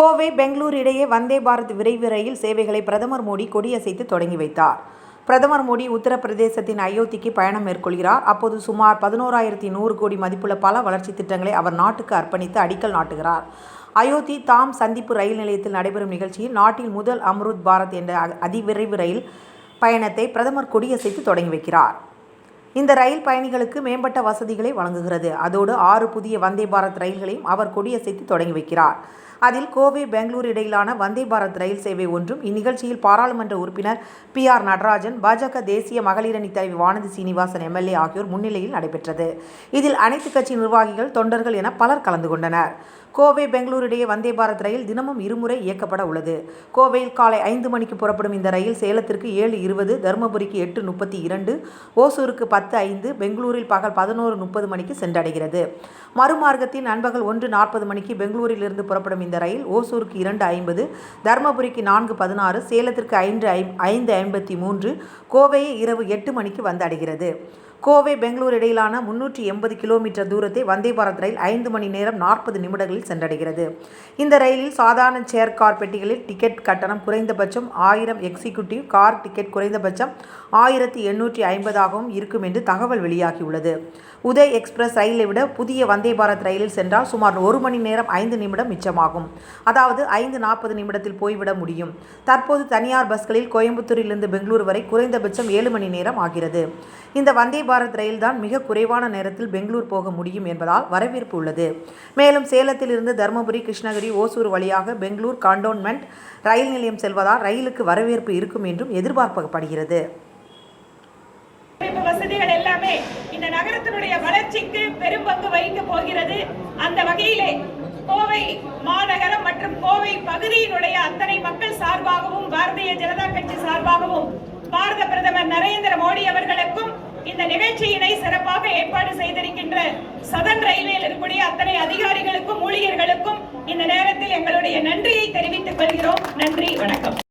கோவை பெங்களூர் இடையே வந்தே பாரத் விரைவு ரயில் சேவைகளை பிரதமர் மோடி கொடியசைத்து தொடங்கி வைத்தார். பிரதமர் மோடி உத்தரப்பிரதேசத்தின் அயோத்திக்கு பயணம் மேற்கொள்கிறார். அப்போது சுமார் பதினோராயிரத்தி நூறு கோடி மதிப்புள்ள பல வளர்ச்சி திட்டங்களை அவர் நாட்டுக்கு அர்ப்பணித்து அடிக்கல் நாட்டுகிறார். அயோத்தி தாம் சந்திப்பு ரயில் நிலையத்தில் நடைபெறும் நிகழ்ச்சியில் நாட்டில் முதல் அம்ருத் பாரத் என்ற அதிவிரைவு ரயில் பயணத்தை பிரதமர் கொடியசைத்து தொடங்கி வைக்கிறார். இந்த ரயில் பயணிகளுக்கு மேம்பட்ட வசதிகளை வழங்குகிறது. அதோடு ஆறு புதிய வந்தே பாரத் ரயில்களையும் அவர் கொடியசைத்து தொடங்கி வைக்கிறார். அதில் கோவை பெங்களூர் இடையிலான வந்தே பாரத் ரயில் சேவை ஒன்றும் இந்நிகழ்ச்சியில் பாராளுமன்ற உறுப்பினர் பி ஆர் நடராஜன் பாஜக தேசிய மகளிரணி தலைவி வானதி சீனிவாசன் எம்எல்ஏ ஆகியோர் முன்னிலையில் நடைபெற்றது. இதில் அனைத்து கட்சி நிர்வாகிகள் தொண்டர்கள் என பலர் கலந்து கொண்டனர். கோவை பெங்களூர் இடையே வந்தே பாரத் ரயில் தினமும் இருமுறை இயக்கப்பட உள்ளது. கோவையில் காலை ஐந்து மணிக்கு புறப்படும் இந்த ரயில் சேலத்திற்கு ஏழு இருபது தருமபுரிக்கு எட்டு முப்பத்தி இரண்டு ஓசூருக்கு பத்து ஐந்து பெங்களூரில் பகல் பதினோரு முப்பது மணிக்கு சென்றடைகிறது. மறுமார்க்கத்தின் நண்பகல் ஒன்று நாற்பது மணிக்கு பெங்களூரிலிருந்து புறப்படும் இந்த ரயில் ஓசூருக்கு இரண்டு ஐம்பது தருமபுரிக்கு நான்கு பதினாறு சேலத்திற்கு ஐந்து ஐ ஐந்து ஐம்பத்தி மூன்று கோவையை இரவு எட்டு மணிக்கு வந்தடைகிறது. கோவை பெங்களூர் இடையிலான முன்னூற்றி எண்பது கிலோமீட்டர் தூரத்தை வந்தே பாரத் ரயில் ஐந்து மணி நேரம் நாற்பது நிமிடங்களில் சென்றடைகிறது. இந்த ரயிலில் சாதாரண சேர் கார் பெட்டிகளில் டிக்கெட் கட்டணம் குறைந்தபட்சம் ஆயிரம் எக்ஸிக்யூட்டிவ் கார் டிக்கெட் குறைந்தபட்சம் ஆயிரத்தி எண்ணூற்றி ஐம்பதாகவும் இருக்கும் என்று தகவல் வெளியாகியுள்ளது. உதய் எக்ஸ்பிரஸ் ரயிலை விட புதிய வந்தே பாரத் ரயிலில் சென்றால் சுமார் ஒரு மணி நேரம் ஐந்து நிமிடம் மிச்சமாகும். அதாவது ஐந்து நாற்பது நிமிடத்தில் போய்விட முடியும். தற்போது தனியார் பஸ்களில் கோயம்புத்தூரிலிருந்து பெங்களூரு வரை குறைந்தபட்சம் ஏழு மணி நேரம் ஆகிறது. இந்த வந்தே பாரத் ரயில் தான் மிக குறைவான நேரத்தில் பெங்களூர் போக முடியும் என்பதால் வரவேற்பு உள்ளது. மேலும் சேலத்திலிருந்து தருமபுரி கிருஷ்ணகிரி ஓசூர் வழியாக பெங்களூர் காண்டோன்மெண்ட் ரயில் நிலையம் செல்வதால் ரயிலுக்கு வரவேற்பு இருக்கும் என்றும் எதிர்பார்க்கப்படுகிறது. வசதிகள் எல்லாமே இந்த நகரத்தினுடைய வளர்ச்சிக்கு பெரும் பங்கு வகிக்க போகிறது. அந்த வகையிலே கோவை மாநகரம் மற்றும் கோவை பகுதியினுடைய அத்தனை மக்கள் சார்பாகவும் பாரதிய ஜனதா கட்சி சார்பாகவும் பாரத பிரதமர் நரேந்திர மோடி அவர்களுக்கும் இந்த நிகழ்ச்சியினை சிறப்பாக ஏற்பாடு செய்திருக்கின்ற சதன் ரயில்வேயில் இருக்கக்கூடிய அத்தனை அதிகாரிகளுக்கும் ஊழியர்களுக்கும் இந்த நேரத்தில் எங்களுடைய நன்றியை தெரிவித்துக் கொள்கிறோம். நன்றி வணக்கம்.